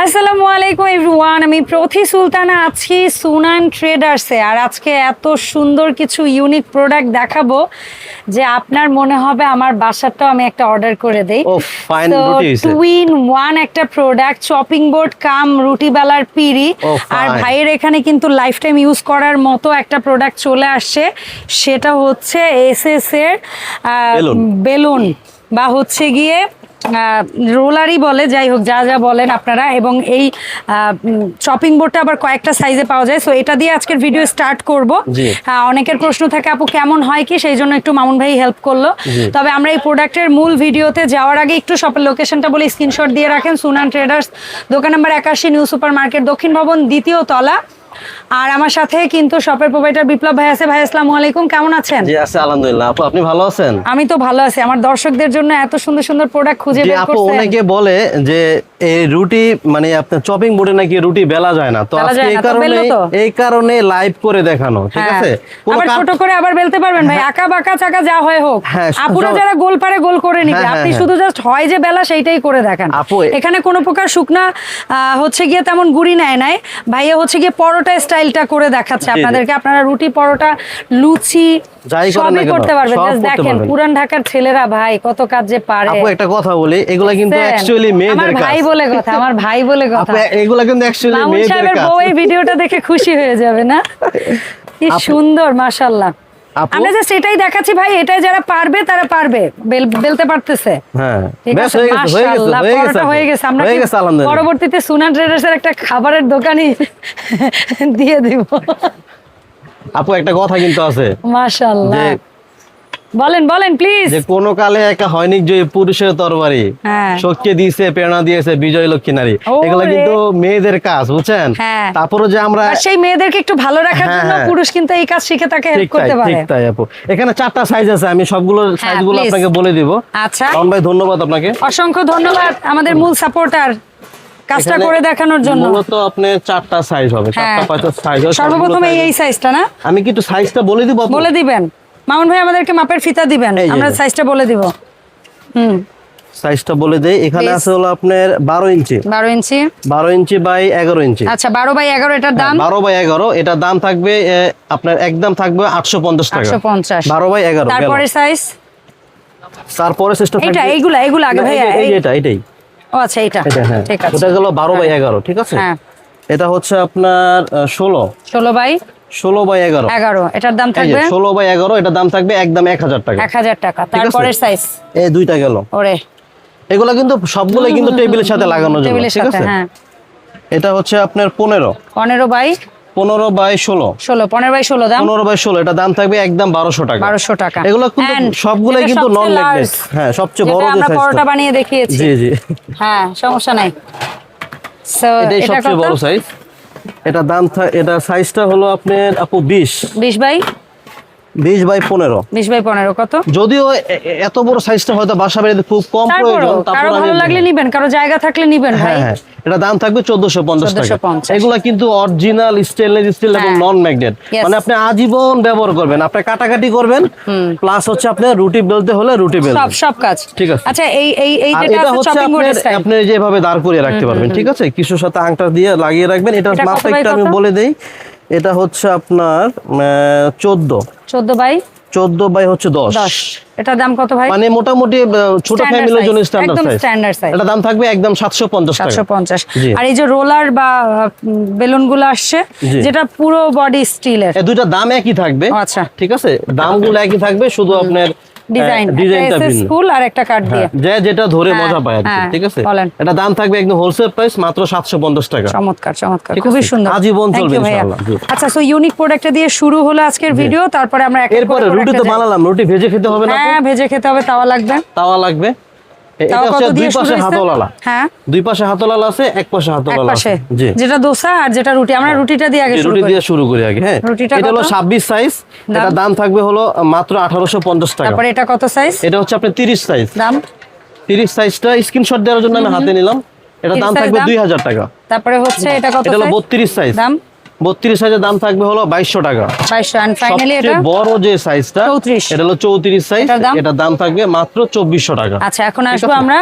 আসসালামু আলাইকুম এভরিওয়ান আমি প্রথি সুলতানা আছি সুনান ট্রেডার্সে আর আজকে এত সুন্দর কিছু ইউনিক প্রোডাক্ট দেখাবো যে আপনার মনে হবে আমার বাসাটাও আমি একটা অর্ডার করে দেই। ও ফাইন রুটি হইছে টু ইন ওয়ান একটা প্রোডাক্ট চপিং বোর্ড কাম রুটি বেলার পিড়ি। আর ভাইয়ের এখানে কিন্তু লাইফ টাইম ইউজ করার মতো একটা প্রোডাক্ট চলে আসছে। সেটা হচ্ছে এস এস এর। বেলুন। বা হচ্ছে গিয়ে রোলারই বলে যাই হোক যা যা বলেন আপনারা। এবং এই শপিং বোর্ডটা আবার কয়েকটা সাইজে পাওয়া যায়। সো এটা দিয়ে আজকের ভিডিও স্টার্ট করব। হ্যাঁ, অনেকের প্রশ্ন থাকে আপু কেমন হয় কি? সেই জন্য একটু মামুন ভাই হেল্প করল। তবে আমরা এই প্রোডাক্টের মূল ভিডিওতে যাওয়ার আগে একটু শপের লোকেশনটা বলে স্ক্রিনশট দিয়ে রাখেন। সুনান ট্রেডার্স দোকান নাম্বার একাশি নিউ সুপার মার্কেট দক্ষিণ ভবন দ্বিতীয় তলা। আর আমার সাথে কিন্তু শপের প্রোভাইডার বিপ্লব ভাই আছে। ভাই আসসালামু আলাইকুম। কেমন আছেন? জি আছে আলহামদুলিল্লাহ। আপু আপনি ভালো আছেন? আমি তো ভালো আছি। আমার দর্শকদের জন্য এত সুন্দর সুন্দর প্রোডাক্ট খুঁজে বের আপু করছেন। অনেকে বলে যে এই রুটি মানে আপনার চপিং বোর্ডে নাকি রুটি বেলা যায় না। তো আজকে এই কারণে এই কারণে লাইভ করে দেখানো ঠিক হ্যাঁ। আছে? আবার ছোট করে আবার বেলতে পারবেন ভাই। আঁকা বাঁকা চাকা যা হয় হোক। হ্যাঁ, আপুরা যারা গোল পারে গোল করে নিবে। হ্যাঁ, হ্যাঁ, আপনি হ্যাঁ। শুধু জাস্ট হয় যে বেলা সেইটাই করে দেখান। আপু, এখানে কোনো প্রকার শুকনা হচ্ছে গিয়ে তেমন গুড়ি নেয় নাই। ভাইয়া হচ্ছে গিয়ে পরোটা স্টাইলটা করে দেখাচ্ছে। আপনাদেরকে। আপনারা রুটি পরোটা লুচি সবই করতে পারবেন। দেখেন পুরান ঢাকার ছেলেরা ভাই কত কাজ যে পারে। আপু একটা কথা বলি এগুলা কিন্তু অ্যাকচুয়ালি মেয়েদের কাজ। ভাই বলে কথা আমার ভাই বলে কথা। এগুলা কিন্তু অ্যাকচুয়ালি মামুন মেয়েদের সাহেবের কাজ। বউ এই ভিডিওটা দেখে খুশি হয়ে যাবে না? কি সুন্দর মাশাআল্লাহ। আমরা যে সেটাই দেখাচ্ছি ভাই এটাই যারা পারবে তারা পারবে। বেলতে পারতেছে। হ্যাঁ। হয়ে গেছে। আমরা পরবর্তীতে সুনা ট্রেডার্সের একটা খাবারের দোকানই দিয়ে দিব। আপু একটা কথা কিন্তু আছে। মাশাআল্লাহ। বলেন বলেন প্লিজ যে কোন কালে একা হয়নি যে পুরুষের তরবারি। হ্যাঁ। শক্তি দিয়েছে প্রেরণা দিয়েছে বিজয় লক্ষ্মী নারী। এগুলো কিন্তু মেয়েদের কাজ বুঝছেন? হ্যাঁ। তারপরে যে আমরা সেই মেয়েদেরকে একটু ভালো রাখার হ্যাঁ, জন্য হ্যাঁ। পুরুষ কিন্তু এই কাজ শিখে তাকে হেল্প করতে পারে। ঠিক তাই আপু। এখানে চারটা সাইজ আছে আমি সবগুলো সাইজগুলো আপনাকে বলে দিব। আচ্ছা। ভাই ধন্যবাদ আপনাকে। অসংখ্য ধন্যবাদ আমাদের মূল সাপোর্টার কাজটা করে দেখানোর জন্য। মূলত আপনার চারটা সাইজ হবে চারটা হ্যাঁ। পাঁচটা সাইজ সর্বপ্রথম এই সাইজটা না? আমি কিন্তু সাইজটা বলে দিব? বলে দিবেন। মামুন ভাই আমাদেরকে মাপের ফিতা দিবেন। আমরা সাইজটা বলে দিব। হুম। সাইজটা বলে দেই। এখানে আছে হলো আপনার বারো ইঞ্চি। বারো ইঞ্চি। বারো ইঞ্চি বাই এগারো ইঞ্চি। আচ্ছা বারো বাই এগারো এটার দাম? বারো বাই এগারো এটার দাম থাকবে আপনার একদম থাকবে আটশো পঞ্চাশ টাকা। আটশো পঞ্চাশ। বারো বাই এগারো তারপরে সাইজ তারপরে চেষ্টা এইটা এইগুলা এইগুলা আগে যে এটা এটাই। ও আচ্ছা এটা হ্যাঁ। ঠিক আছে। ওটা গেল বারো বাই এগারো ঠিক আছে? হ্যাঁ। এটা হচ্ছে আপনার ষোলো। ষোলো বাই ষোলো বাই এগারো। এগারো এটার দাম থাকবে? ষোলো বাই এগারো এটার দাম থাকবে একদম এক হাজার টাকা। এক হাজার টাকা তারপরে সাইজ এই দুইটা গেল। ওরে। এগুলো কিন্তু সবগুলো কিন্তু টেবিলের সাথে ঠিক আছে? হ্যাঁ। এটা হচ্ছে আপনার পনেরো। পনেরো বাই পনেরো বাই ষোলো। ষোলো পনেরো বাই ষোলো দাম? পনেরো বাই ষোলো এটা দাম থাকবে একদম বারোশো টাকা। বারোশো টাকা। এগুলো সবগুলো কিন্তু নন ম্যাগনেট হ্যাঁ সবচেয়ে বড় যে আমরা সাইজটা বানিয়ে দেখিয়েছি। জি জি। হ্যাঁ সমস্যা নাই। এটাই এটা সবচেয়ে বড় সাইজ এটা দাম এটা সাইজটা হলো আপনার আপু বিশ। বিশ বাই? বিশ বাই পনেরো। বিশ বাই পনেরো কত? যদিও এত বড় সাইজটা হয়তো বাসা বাড়িতে খুব কম প্রয়োজন তারপর ভালো লাগলে নিবেন কারও জায়গা থাকলে নিবেন ভাই। হ্যাঁ হ্যাঁ। এটা দাম থাকবে চোদ্দশো পঞ্চাশ টাকা। 1450 এগুলা কিন্তু অরিজিনাল স্টেনলেস স্টিল এবং। নন ম্যাগনেট মানে আপনি আজীবন ব্যবহার করবেন আপনি কাটাকাটি করবেন প্লাস হচ্ছে আপনার রুটি বেলতে হলে রুটি সব সব কাজ। ঠিক আছে। আচ্ছা এই এই এই যেটা হচ্ছে আপনার আপনি যেভাবে দাঁড় করিয়ে রাখতে পারবেন ঠিক আছে? কিছুর সাথে আংটা দিয়ে লাগিয়ে রাখবেন। এটা মাপটা একটু আমি বলে দেই এটা হচ্ছে আপনার চোদ্দ। চোদ্দ বাই? চোদ্দ বাই হচ্ছে দশ। এটা দাম কত ভাই? মানে মোটামুটি ছোট ফ্যামিলির জন্য স্ট্যান্ডার্ড একদম সাইজ standard size। এটা দাম থাকবে একদম সাতশো পঞ্চাশ টাকা। সাতশো পঞ্চাশ। জি। আর এই যে রোলার বা বেলুনগুলো আসছে যেটা পুরো বডি স্টিলের এই দুটো দাম একই থাকবে। আচ্ছা। ঠিক আছে? দামগুলো একই থাকবে শুধু আপনার ডিজাইন ডিজাইনটা ভিন্ন। আর একটা কার্ড দিয়ে। হ্যাঁ, যেটা ধরে হ্যাঁ, মজা পায় হ্যাঁ, ঠিক আছে? এটা দাম থাকবে একদম হোলসেল প্রাইস মাত্র টাকা। চমৎকার চমৎকার খুবই সুন্দর। আজীবন Thank চলবে ভাইয়া। ইনশাআল্লাহ, আচ্ছা সো ইউনিক প্রোডাক্ট দিয়ে শুরু হলো আজকের ভিডিও তারপরে আমরা এরপরে রুটি তো বানালাম রুটি ভেজে খেতে হবে না হ্যাঁ ভেজে খেতে হবে তাওয়া লাগবে। তাওয়া লাগবে। দুই পাশে? হাতলালা হ্যাঁ। দুই পাশে হাতলালা আছে এক পাশে এক আছে। যেটা দোসা আর যেটা রুটি। আমরা রুটিটা দিয়ে আগে রুটি দিয়ে শুরু করি আগে। হ্যাঁ রুটিটা এটা হলো কত? ছাব্বিশ সাইজ এটা দাম থাকবে হলো মাত্র আঠারোশো পঞ্চাশ টাকা। তারপরে এটা কত সাইজ এটা হচ্ছে আপনার তিরিশ সাইজ দাম? তিরিশ সাইজটা স্ক্রিনশট দেওয়ার জন্য আমি হাতে নিলাম। এটা দাম থাকবে দাম? দুই হাজার টাকা। তারপরে হচ্ছে এটা কত এটা হলো size? বত্রিশ সাইজ দাম? বত্রিশ সাইজের দাম থাকবে হলো বাইশশো টাকা। এটা বড় যে সাইজটা এটা হলো চৌত্রিশ সাইজ এটার দাম? থাকবে মাত্র চব্বিশশো টাকা। আচ্ছা এখন আসব আমরা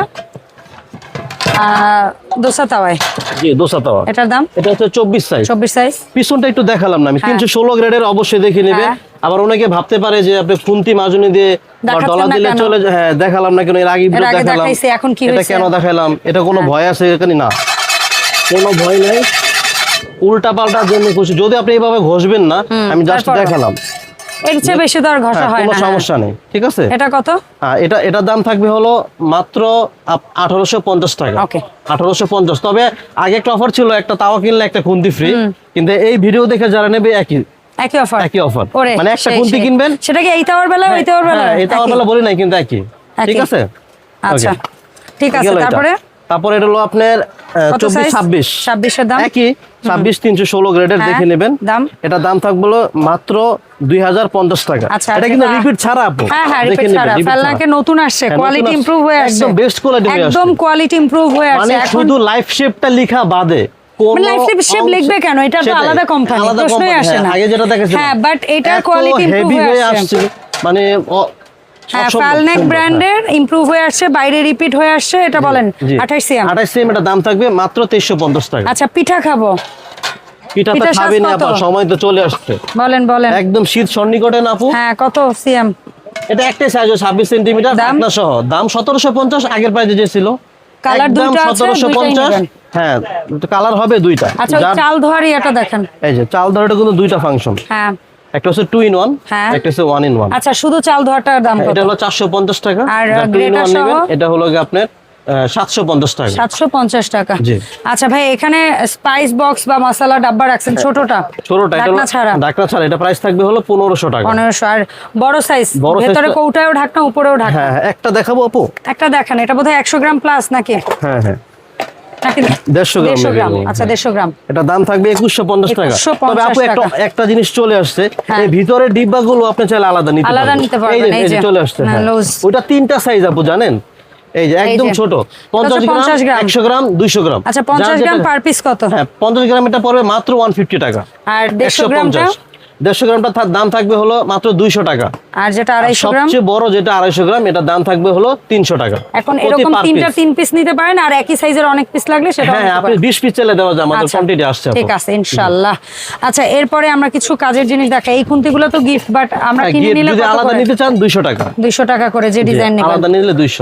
দোসা তাওয়ায়। জি দোসা তাওয়া। এটার দাম? এটা হচ্ছে চব্বিশ সাইজ চব্বিশ সাইজ পিছনটা একটু দেখালাম না আমি হ্যাঁ। তিনশো ষোলো গ্রেডের অবশ্যই দেখে নেবে। হ্যাঁ। আবার অনেকে ভাবতে পারে যে আপনি খুন্তি মাজুনি দিয়ে দিলে? চলে হ্যাঁ দেখালাম না কেন? এর আগে দেখালাম। এখন কি এটা কেন দেখালাম? এটা কোনো ভয় আছে এখানে? না। কোনো ভয় নেই। উল্টা পাল্টার জন্য খুশি যদি আপনি এইভাবে ঘষবেন না আমি জাস্ট দেখালাম। এর চেয়ে বেশি তো ঘষা হ্যাঁ, হয় না হ্যাঁ। সমস্যা নেই ঠিক আছে? এটা কত? হ্যাঁ এটা এটার দাম থাকবে হলো মাত্র আঠারোশো পঞ্চাশ টাকা। Okay. আঠারোশো পঞ্চাশ তবে আগে একটা অফার ছিল একটা তাওয়া কিনলে একটা খুন্তি ফ্রি কিন্তু এই ভিডিও দেখে যারা নেবে একই। একই অফার একই। ওরে মানে একটা খুন্তি কিনবেন? সেটা কি এই তাওয়ার বেলা ওই তাওয়ার বেলা এই তাওয়ার বেলা বলি নাই কিন্তু একই। ঠিক আছে? আচ্ছা। ঠিক আছে তারপরে? তারপরে এটা হলো আপনার চব্বিশ ছাব্বিশ। 26 এর দাম? একই ছাব্বিশ তিনশো ষোলো গ্রেডের হ্যাঁ, দেখে নেবেন। দাম? এটা দাম থাকবে মাত্র দুই হাজার পঞ্চাশ টাকা। আচ্ছা, এটা কিন্তু রিপিট ছাড়া আপু। হ্যাঁ হ্যাঁ দেখে নেবেন। নতুন আসছে কোয়ালিটি ইমপ্রুভ হয়ে আসছে। একদম best quality একদম কোয়ালিটি ইমপ্রুভ হয়ে মানে আসছে। শুধু লাইফ শেপটা লেখা বাদে কোনো মানে লিখবে কেন? এটা তো আলাদা কোম্পানি প্রশ্নই আসে না। আগে যেটা দেখেছিলাম হ্যাঁ বাট কোয়ালিটি ইমপ্রুভ হয়ে আসছে। মানে হ্যাঁ ফ্যালনেক ব্র্যান্ডের ইমপ্রুভ হয়ে। আসছে বাইরে রিপিট হয়ে আসছে এটা বলেন 28 সিএম। 28 সিএম এটা দাম থাকবে মাত্র 2350 টাকা। আচ্ছা পিঠা খাব। পিঠা তো পিঠার খাবে না কত? সময় তো চলে আসছে। বলেন বলেন। একদম শীত সন্নিকটে না আপু? হ্যাঁ কত সিএম? এটা সাইজ 26 সেন্টিমিটার দাম? সহ। দাম 1750 আগের প্রাইসে যে ছিল। একদম দুইটা আছে, 1750 হ্যাঁ কালার হবে দুইটা। আচ্ছা চাল ধোয়ার ইয়েটা দেখেন। এই যে চাল ধরাটা কিন্তু দুইটা ফাংশন হ্যাঁ। একটা হচ্ছে টু ইন ওয়ান হ্যাঁ। একটা হচ্ছে ওয়ান ইন ওয়ান আচ্ছা শুধু চাল ধোয়াটার দাম কত? এটা হলো 450 টাকা। আর? এটা হলো আপনার সাতশো পঞ্চাশ টাকা। সাতশো পঞ্চাশ টাকা। জি। আচ্ছা ভাই এখানে স্পাইস বক্স বা মশলা ডাব্বা রাখছেন ছোটটা? ছোটটা এটা ঢাকনা ছাড়া? ঢাকনা ছাড়া এটা প্রাইস থাকবে হলো পনেরোশো টাকা। পনেরোশো। আর বড় সাইজ ভেতরে কৌটায়ও ঢাকনা উপরেও ঢাকনা? হ্যাঁ হ্যাঁ, একটা দেখাবো আপু। একটা দেখেন এটা বোধহয় একশো গ্রাম প্লাস নাকি? হ্যাঁ হ্যাঁ। নাকি দেড়শো গ্রাম। আচ্ছা দেড়শো গ্রাম। এটা দাম থাকবে একুশশো পঞ্চাশ টাকা। তবে আপু একটা একটা জিনিস চলে আসছে। হ্যাঁ। এই ভিতরের ডিব্বাগুলো আপনি চাইলে আলাদা নিতে আলাদা নিতে পারবেন, এই যে- এই এই যে যে। চলে আসছে। ওইটা তিনটা সাইজ আপু জানেন? এই যে একদম ছোট। 50 গ্রাম। একশো গ্রাম দুইশো গ্রাম। আচ্ছা পঞ্চাশ যার গ্রাম পার পিস কত? হ্যাঁ পঞ্চাশ গ্রাম এটা পড়বে মাত্র ওয়ান ফিফটি টাকা। আর দেড়শো গ্রামটা তার দাম থাকবে হলো মাত্র দুইশো টাকা। আর যেটা আড়াইশো গ্রাম? সবচেয়ে বড় যেটা আড়াইশো গ্রাম এটার দাম থাকবে হলো তিনশো টাকা। এখন এরকম তিনটা তিন পিস নিতে পারেন আর একই সাইজের অনেক পিস লাগলে সেটা হ্যাঁ আপনি বিশ পিস চাইলে দেওয়া যায় আমাদের কোয়ান্টিটি আসছে ঠিক আছে ইনশাআল্লাহ। আচ্ছা এরপরে আমরা কিছু কাজের জিনিস দেখাই। এই খুন্তিগুলো তো গিফট বাট আমরা হ্যাঁ, কিনে নিলে যদি আলাদা নিতে চান দুইশো টাকা। দুইশো টাকা করে যে ডিজাইন আলাদা নিলে দুইশো।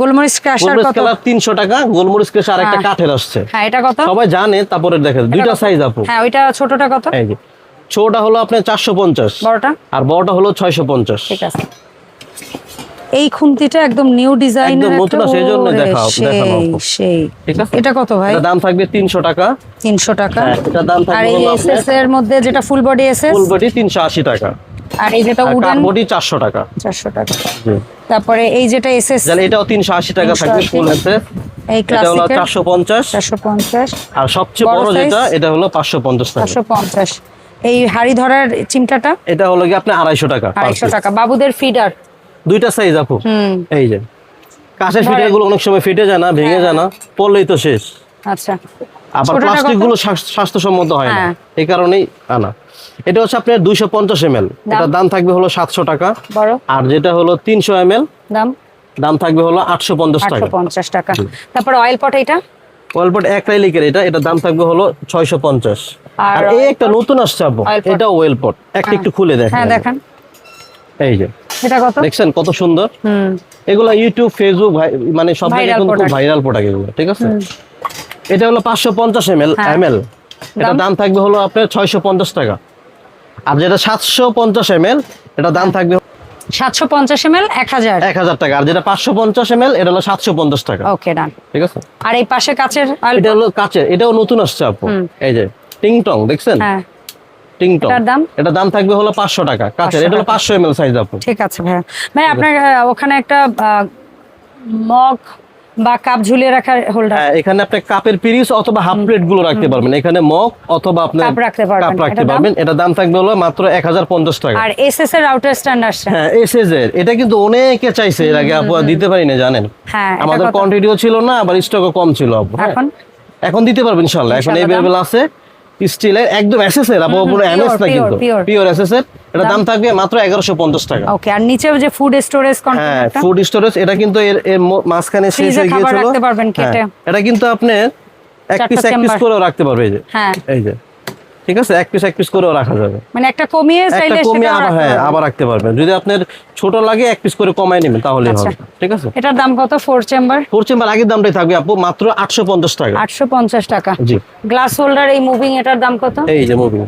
গোলমরিচ ক্রাশার কত? টাকা গোলমরিচ হ্যাঁ। কাঠের আসছে। হ্যাঁ এটা কত? সবাই জানে তারপরে দেখে দুইটা সাইজ আপু। হ্যাঁ ওইটা ছোটটা কত? এই ছোটটা হলো আপনার চারশো পঞ্চাশ। বড়টা? আর বড়টা হলো ছয়শো পঞ্চাশ। ঠিক আছে। এই খুন্তিটা একদম নিউ ডিজাইনের একদম নতুন আছে, এই জন্য দেখাও- দেখানো সেই। ঠিক আছে। এটা কত ভাই? দাম থাকবে তিনশো টাকা। তিনশো টাকা। হ্যাঁ, এটার দাম আর এই এসএস এর মধ্যে যেটা full body SS full body তিনশো আশি টাকা। আর এই যেটা উডেন বডি চারশো টাকা। চারশো টাকা। জি। তারপরে এই যেটা এসএস তাহলে এটাও তিনশো আশি টাকা থাকবে ফুল এসে এই এটা হলো ক্লাসিকের চারশো পঞ্চাশ। চারশো পঞ্চাশ। আর সবচেয়ে বড় যেটা এটা হলো পাঁচশো পঞ্চাশ টাকা। চারশো পঞ্চাশ। এই হাড়ি ধরার চিমটাটা? এটা হলো কি আপনার আড়াইশো টাকা আড়াইশো। টাকা। বাবুদের ফিডার দুইটা সাইজ আপু। এই যে। কাঁচের ফিডারগুলো অনেক সময় ফিটে যায় না ভেঙে হ্যাঁ, যায় না পড়লেই তো শেষ। আচ্ছা। আবার প্লাস্টিকগুলো স্বাস- স্বাস্থ্যসম্মত হয় না। হ্যাঁ। এই কারণেই আনা। এটা হচ্ছে আপনার দুইশো পঞ্চাশ এম এল এটার দাম থাকবে হলো সাতশো টাকা। আর যেটা হলো তিনশো এম এল দাম? দাম থাকবে হলো আটশো পঞ্চাশ টাকা। পঞ্চাশ টাকা। তারপরে অয়েল পট এটা ওয়েলপট এক রাইলিকের এটা এটার দাম থাকবে হলো ছয়শো পঞ্চাশ। আর এই একটা নতুন আসছে আপু? এটা ওয়েলপট একটা একটু খুলে দেখেন হ্যাঁ দেখেন। এই যে। এটা কত? দেখছেন কত সুন্দর? হুম। এগুলো ইউটিউব ফেসবুক মানে সব জায়গায় খুব ভাইরাল প্রোডাক্ট এগুলো ঠিক আছে? এটা হলো পাঁচশো পঞ্চাশ এম এল হ্যাঁ। M L. এটা দাম? থাকবে হলো আপনার ছয়শো পঞ্চাশ টাকা। আর যেটা সাতশো পঞ্চাশ এম এটা দাম থাকবে এম এল এক হাজার। এক হাজার টাকা। আর যেটা পাঁচশো পঞ্চাশ এম এটা হলো সাতশো পঞ্চাশ টাকা। ওকে ডান ঠিক আছে? আর এই পাশে কাচের এটা হলো কাচের এটাও নতুন আসছে আপু এই যে। টিং টং দেখছেন? হ্যাঁ। টিং টং এটার দাম? এটা দাম থাকবে হলো পাঁচশো টাকা। কাচের এটা হলো টাকা। পাঁচশো সাইজ আপু। ঠিক আছে ভাইয়া। ভাই আপনার ওখানে একটা মগ বা কাপ ঝুলিয়ে রাখার হোল্ডার হ্যাঁ এখানে আপনি কাপের পিরিস অথবা হাফ প্লেটগুলো রাখতে পারবেন। এখানে মগ অথবা আপনি কাপ রাখতে পারবেন। কাপ রাখতে দাম? পারবেন। এটা দাম থাকবে হলো মাত্র এক হাজার পঞ্চাশ টাকা। আর এসএস এর আউটার স্ট্যান্ড আসছে হ্যাঁ এসএস এর। এটা কিন্তু অনেকে চাইছে এর আগে আপু দিতে পারি না জানেন? হ্যাঁ আমাদের কোয়ান্টিটিও ছিল না আবার স্টকও কম ছিল আপু। এখন? এখন দিতে পারবেন ইনশাআল্লাহ এখন এভেলেবল আছে। স্টিলের একদম এসএসএর আপু পুরো এমএস না কিন্তু। পিওর এসএসএর এটা দাম? থাকবে মাত্র এগারোশো পঞ্চাশ টাকা। ওকে আর নিচে যে ফুড স্টোরেজ হ্যাঁ ফুড স্টোরেজ এটা কিন্তু এর মাঝখানে শেষ হয়ে গিয়েছিল। হ্যাঁ, এটা কিন্তু আপনি এক পিস এক পিস। করেও রাখতে পারবে এই যে। হ্যাঁ। এই যে। ঠিক আছে? এক পিস এক পিস করেও রাখা যাবে। মানে একটা কমিয়ে একটা চাইলে কমিয়ে সেটাও আবার হ্যাঁ আবার রাখতে পারবেন। যদি আপনার ছোট লাগে এক পিস করে কমাই নেবেন তাহলেই আচ্ছা। হবে। ঠিক আছে? এটার দাম কত? ফোর চেম্বার ফোর চেম্বার আগের দামটাই থাকবে আপু মাত্র আটশো পঞ্চাশ টাকা। আটশো পঞ্চাশ টাকা। জি। গ্লাস হোল্ডার এই মুভিং এটার দাম কত? এই যে মুভিং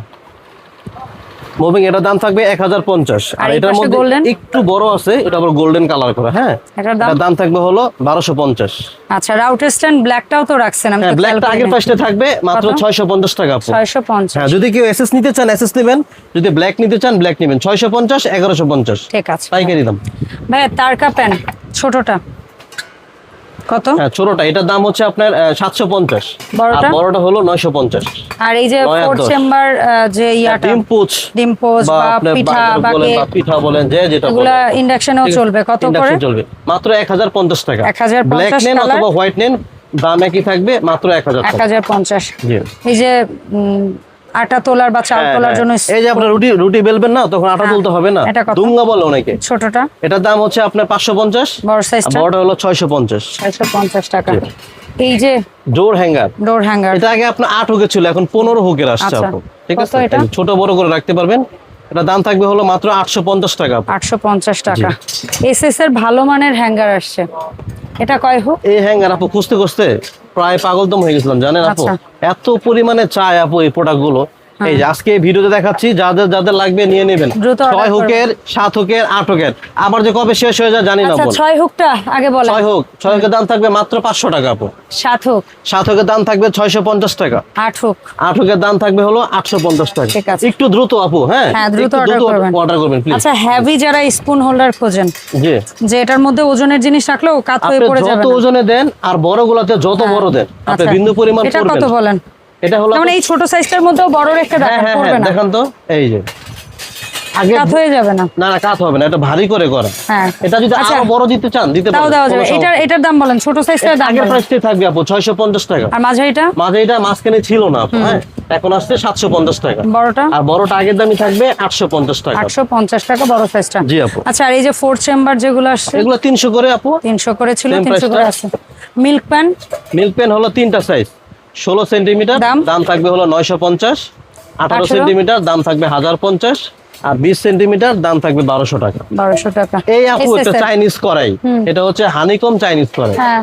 মুভিং এটার দাম থাকবে এক হাজার পঞ্চাশ। আর এটার মধ্যে একটু বড় আছে এটা আবার গোল্ডেন কালার করা হ্যাঁ? এটার দাম? থাকবে হলো বারোশো পঞ্চাশ। আচ্ছা রাউটার স্ট্যান্ড ব্ল্যাকটাও তো রাখছেন আমি হ্যাঁ ব্ল্যাকটা আগের পাশে থাকবে মাত্র? ছয়শো পঞ্চাশ টাকা ছয়শো পঞ্চাশ। হ্যাঁ যদি কেউ এসএস নিতে চান এসএস নেবেন যদি ব্ল্যাক নিতে চান ব্ল্যাক নেবেন। ছয়শো পঞ্চাশ এগারোশো পঞ্চাশ। ঠিক আছে। পাইকারি দাম। ভাই তারকা প্যান ছোটটা। কত? হ্যাঁ ছোটটা। এটার দাম হচ্ছে আপনার সাতশো পঞ্চাশ। আর বড়টা? বড়টা হলো নয়শো পঞ্চাশ। আর এই যে ফোর চেম্বার যে ইয়াটা ডিম পুচ ডিম পোস্ট বা পিঠা বা পিঠা বলেন যে যেটা বলেন। ইন্ডাকশনেও চলবে। কত করে? চলবে। মাত্র এক হাজার পঞ্চাশ টাকা। 1050 ব্ল্যাক নেন অথবা হোয়াইট নেন দাম একই থাকবে মাত্র এক হাজার এক হাজার পঞ্চাশ। জি। এই যে আটা তোলার বা চাল হ্যাঁ, তোলার হ্যাঁ। জন্য এই যে আপনার রুটি রুটি বেলবেন না তখন আটা হ্যাঁ। তুলতে হবে না। দুঙ্গা বলে অনেকে। ছোটটা? এটার দাম হচ্ছে আপনার পাঁচশো পঞ্চাশ। বড় সাইজটা বড়টা হলো ছয়শো পঞ্চাশ। ছয়শো পঞ্চাশ টাকা। এই যে ডোর হ্যাঙ্গার। ডোর হ্যাঙ্গার। এটা আগে আপনার আট হুকের ছিল এখন পনেরো হুকের আসছে আচ্ছা। আপু। ঠিক আছে? এটা? ছোট বড় করে রাখতে পারবেন। এটা দাম থাকবে হলো মাত্র আটশো পঞ্চাশ টাকা আপু। আটশো পঞ্চাশ টাকা। এস এস এর ভালো মানের হ্যাঙ্গার আসছে। এটা কয় হোক এই হ্যাঙ্গার আপু খুঁজতে খুঁজতে প্রায় পাগলদম হয়ে গেছিলাম জানেন আপু? আচ্ছা। এত পরিমাণে চায় আপু এই প্রোডাক্টগুলো। এই যে আজকে ভিডিওতে দেখাচ্ছি যাদের যাদের লাগবে নিয়ে নেবেন। ছয় হুকের সাত হুকের আট হুকের। আবার যে কবে শেষ হয়ে যায় জানি না আচ্ছা ছয় হুকটা আগে বলেন। ছয় হোক। ছয় হুকের দাম থাকবে মাত্র পাঁচশো টাকা আপু। সাত হুক। সাত হুকের দাম থাকবে ছয়শো পঞ্চাশ টাকা। আট হুক। আট হুকের দাম থাকবে হলো আটশো পঞ্চাশ টাকা। ঠিক আছে। একটু দ্রুত আপু হ্যাঁ? হ্যাঁ দ্রুত অর্ডার করবেন। আচ্ছা হ্যাভি যারা স্পুন হোল্ডার খোঁজেন জি। যে এটার মধ্যে ওজনের জিনিস রাখলেও কাত হয়ে পড়ে যাবে যত। ওজনে দেন আর বড় গুলাতে যত বড় দেন আপনি আচ্ছা। বিন্দু পরিমাণ এটা করবেন। কত বলেন? এটা হলো যেমন এই ছোট সাইজটার মধ্যেও বড় রেখে হ্যাঁ দেখান হ্যাঁ পড়বে হ্যাঁ না। দেখান তো এই যে। আগে কাত হয়ে যাবে না। না না কাত হবে না এটা ভারী করে করা হ্যাঁ। এটা যদি আচ্ছা। আরও বড় দিতে চান দিতে পারেন দেওয়া যাবে। এটার দাম বলেন ছোট সাইজটার দাম আগের প্রাইসটাই থাকবে আপু ছয়শো পঞ্চাশ টাকা। আর মাঝারিটা মাঝে এটা মাঝখানে ছিল না আপু হ্যাঁ? এখন আসছে সাতশো পঞ্চাশ টাকা। বড়টা? আর বড়টা আগের দামই থাকবে আটশো পঞ্চাশ টাকা। আটশো পঞ্চাশ টাকা বড় সাইজটা জি আপু। আচ্ছা আর এই যে ফোর চেম্বার যেগুলো আসছে? এগুলো তিনশো করে আপু। তিনশো করে ছিল Same তিনশো price করে টা? আছে। মিল্ক প্যান মিল্ক পেন হলো তিনটা সাইজ ষোলো সেন্টিমিটার দাম? থাকবে হলো নয়শো পঞ্চাশ। আঠারো সেন্টিমিটার দাম থাকবে হাজার পঞ্চাশ। আর বিশ সেন্টিমিটার দাম থাকবে বারোশো টাকা। বারোশো টাকা। এই আপু একটা চাইনিজ করাই এটা হচ্ছে হানিকম চাইনিজ করাই হ্যাঁ।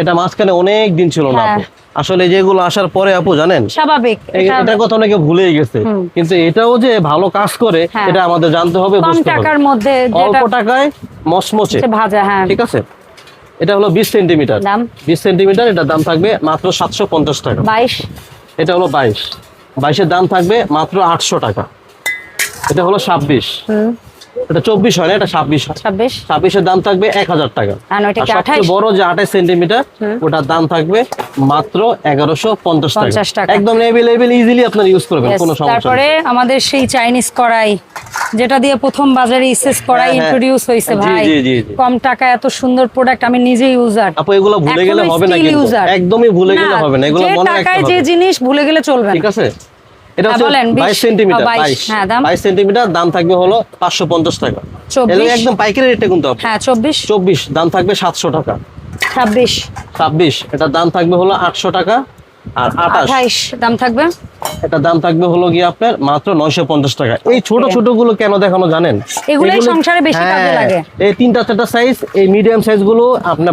এটা মাঝখানে অনেক দিন ছিল না আপু। আসলে যেগুলো আসার পরে আপু জানেন? স্বাভাবিক এটা এটার কথা অনেকে ভুলেই গেছে। কিন্তু এটাও যে ভালো কাজ করে হ্যাঁ। এটা আমাদের জানতে হবে অল্প টাকায় হচ্ছে ভাজা হ্যাঁ। ঠিক আছে? এটা হলো বিশ সেন্টিমিটার। দাম? বিশ সেন্টিমিটার এটার দাম থাকবে মাত্র সাতশো পঞ্চাশ টাকা। বাইশ? এটা হলো বাইশ। বাইশের দাম থাকবে মাত্র আটশো টাকা। এটা হলো ছাব্বিশ। হুম। এটা চব্বিশ হয় না এটা ছাব্বিশ ছাব্বিশ? ছাব্বিশের দাম থাকবে এক হাজার টাকা। সবচেয়ে বড় যে আঠাশ সেন্টিমিটার ওটার দাম থাকবে মাত্র এগারোশো পঞ্চাশ 50 টাকা। একদম অ্যাভেলেবেল ইজিলি আপনার ইউজ করবেন কোনো সমস্যা তারপরে আমাদের সেই চাইনিজ কড়াই যেটা দিয়ে প্রথম বাজারে ইসেস হ্যাঁ, হ্যাঁ। ইন্ট্রোডিউস হয়েছে ভাই। কম টাকা এত সুন্দর প্রোডাক্ট আমি নিজে ইউজার আপু এগুলো ভুলে গেলে হবে না কিন্তু। একদমই ভুলে গেলে হবে না এগুলো যে মনে রাখতে টাকায় যে জিনিস ভুলে গেলে চলবে ঠিক আছে? এটা হচ্ছে হ্যাঁ, দাম? থাকবে হলো পাঁচশো পঞ্চাশ টাকা। একদম পাইকারি রেটে কিন্তু হ্যাঁ চব্বিশ? চব্বিশ দাম থাকবে সাতশো টাকা। ছাব্বিশ। ছাব্বিশ এটার দাম থাকবে হলো আটশো টাকা আর আঠাশ। আঠাইশ দাম থাকবে? এটার দাম থাকবে হলো গিয়ে আপনার মাত্র টাকা। এই ছোট ছোটগুলো কেন দেখানো জানেন? এগুলোই সংসারে বেশি কাজে হ্যাঁ, লাগে। এই তিনটা চারটা সাইজ এই মিডিয়াম সাইজগুলো আপনার।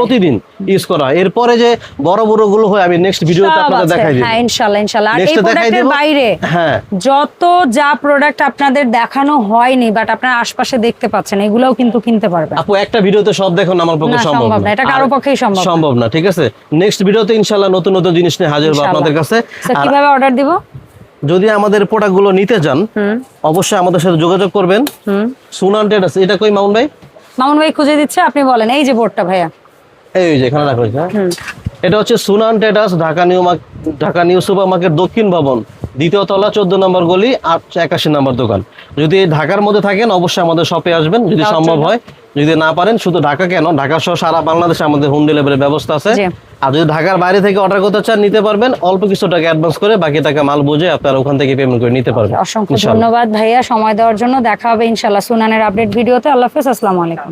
প্রতিদিন ইউজ করা। এরপরে যে বড় বড়গুলো হয় আমি নেক্সট ভিডিওতে আপনাদের দেখাই হ্যাঁ ইনশাল্লাহ ইনশাল্লাহ আর এই প্রোডাক্টের বাইরে হ্যাঁ। যত যা প্রোডাক্ট আপনাদের দেখানো হয়নি বাট আপনার আশপাশে দেখতে পাচ্ছেন এগুলোও কিন্তু কিনতে পারবেন। আপু একটা ভিডিওতে সব দেখুন আমার পক্ষে সম্ভব না। এটা কারও পক্ষেই সম্ভব না। সম্ভব না ঠিক আছে? নেক্সট ভিডিওতে ইনশাআল্লাহ নতুন নতুন জিনিস নিয়ে হাজির হব আপনাদের কাছে। কীভাবে অর্ডার দিব? যদি আমাদের প্রোডাক্টগুলো নিতে চান অবশ্যই আমাদের সাথে যোগাযোগ করবেন। সুনান ট্রেডার্স এটা কই মামুন ভাই? মামুন ভাই খুঁজে দিচ্ছে আপনি বলেন এই যে বোর্ডটা ভাইয়া। এই যে এখানে রাখা হয়েছে হ্যাঁ? এটা হচ্ছে Sunan traders Dhaka new Dhaka new super market দক্ষিণ ভবন দ্বিতীয় তলা চোদ্দ নম্বর গলি আট একাশি নম্বর দোকান। যদি ঢাকার মধ্যে থাকেন অবশ্যই আমাদের শপে আসবেন যদি সম্ভব হয়। যদি না পারেন শুধু ঢাকা কেন? ঢাকা সহ সারা বাংলাদেশে আমাদের হোম ডেলিভারি ব্যবস্থা আছে। আর যদি ঢাকার বাইরে থেকে অর্ডার করতে চান নিতে পারবেন। অল্প কিছু টাকা অ্যাডভান্স করে বাকি টাকা মাল বুঝে আপনারা ওখান থেকে পেমেন্ট করে নিতে পারবেন। অসংখ্য ধন্যবাদ ভাইয়া। সময় দেওয়ার জন্য দেখা হবে ইনশাল্লাহ সুনানের আপডেট ভিডিওতে। আল্লাহ হাফেজ আসসালামু আলাইকুম।